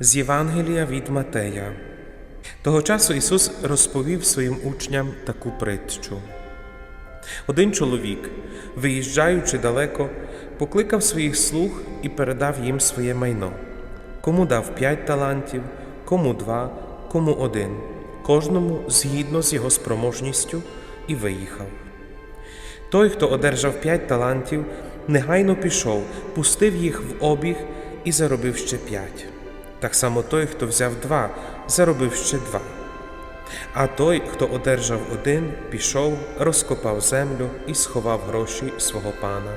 З Євангелія від Матея. Того часу Ісус розповів своїм учням таку притчу. Один чоловік, виїжджаючи далеко, покликав своїх слуг і передав їм своє майно. Кому дав п'ять талантів, кому два, кому один, кожному згідно з його спроможністю, і виїхав. Той, хто одержав п'ять талантів, негайно пішов, пустив їх в обіг і заробив ще п'ять. Так само той, хто взяв два, заробив ще два. А той, хто одержав один, пішов, розкопав землю і сховав гроші свого пана.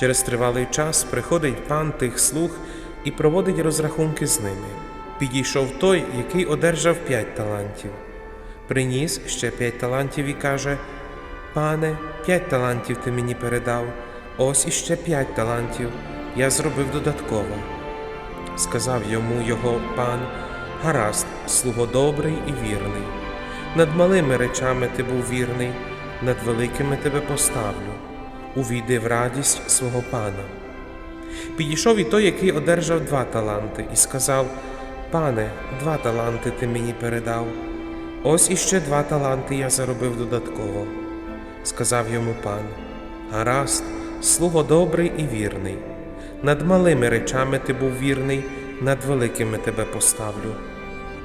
Через тривалий час приходить пан тих слуг і проводить розрахунки з ними. Підійшов той, який одержав п'ять талантів. Приніс ще п'ять талантів і каже: Пане, п'ять талантів ти мені передав, ось іще п'ять талантів, я зробив додатково. Сказав йому його пан, гаразд, слуго добрий і вірний. Над малими речами ти був вірний, над великими тебе поставлю. Увійди в радість свого пана. Підійшов і той, який одержав два таланти, і сказав: Пане, два таланти ти мені передав. Ось іще два таланти я заробив додатково. Сказав йому пан: Гаразд, слуго добрий і вірний. Над малими речами ти був вірний, над великими тебе поставлю.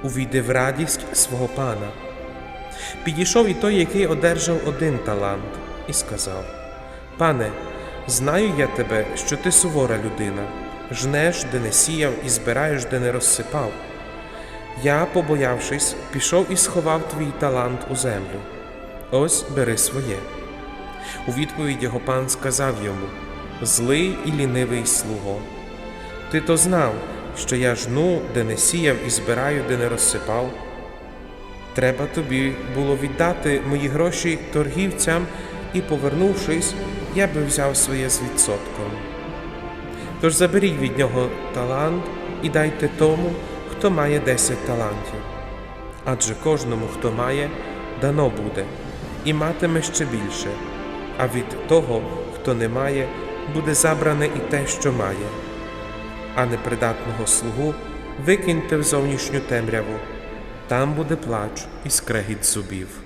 Увійди в радість свого пана. Підійшов і той, який одержав один талант, і сказав: Пане, знаю я тебе, що ти сувора людина, жнеш, де не сіяв, і збираєш, де не розсипав. Я, побоявшись, пішов і сховав твій талант у землю. Ось бери своє. У відповідь його пан сказав йому: Злий і лінивий слуго. Ти то знав, що я жну, де не сіяв і збираю, де не розсипав. Треба тобі було віддати мої гроші торгівцям, і, повернувшись, я би взяв своє з відсотком. Тож заберіть від нього талант і дайте тому, хто має десять талантів. Адже кожному, хто має, дано буде, і матиме ще більше, а від того, хто не має, буде забране і те, що має. А непридатного слугу викиньте в зовнішню темряву, там буде плач і скрегіт зубів.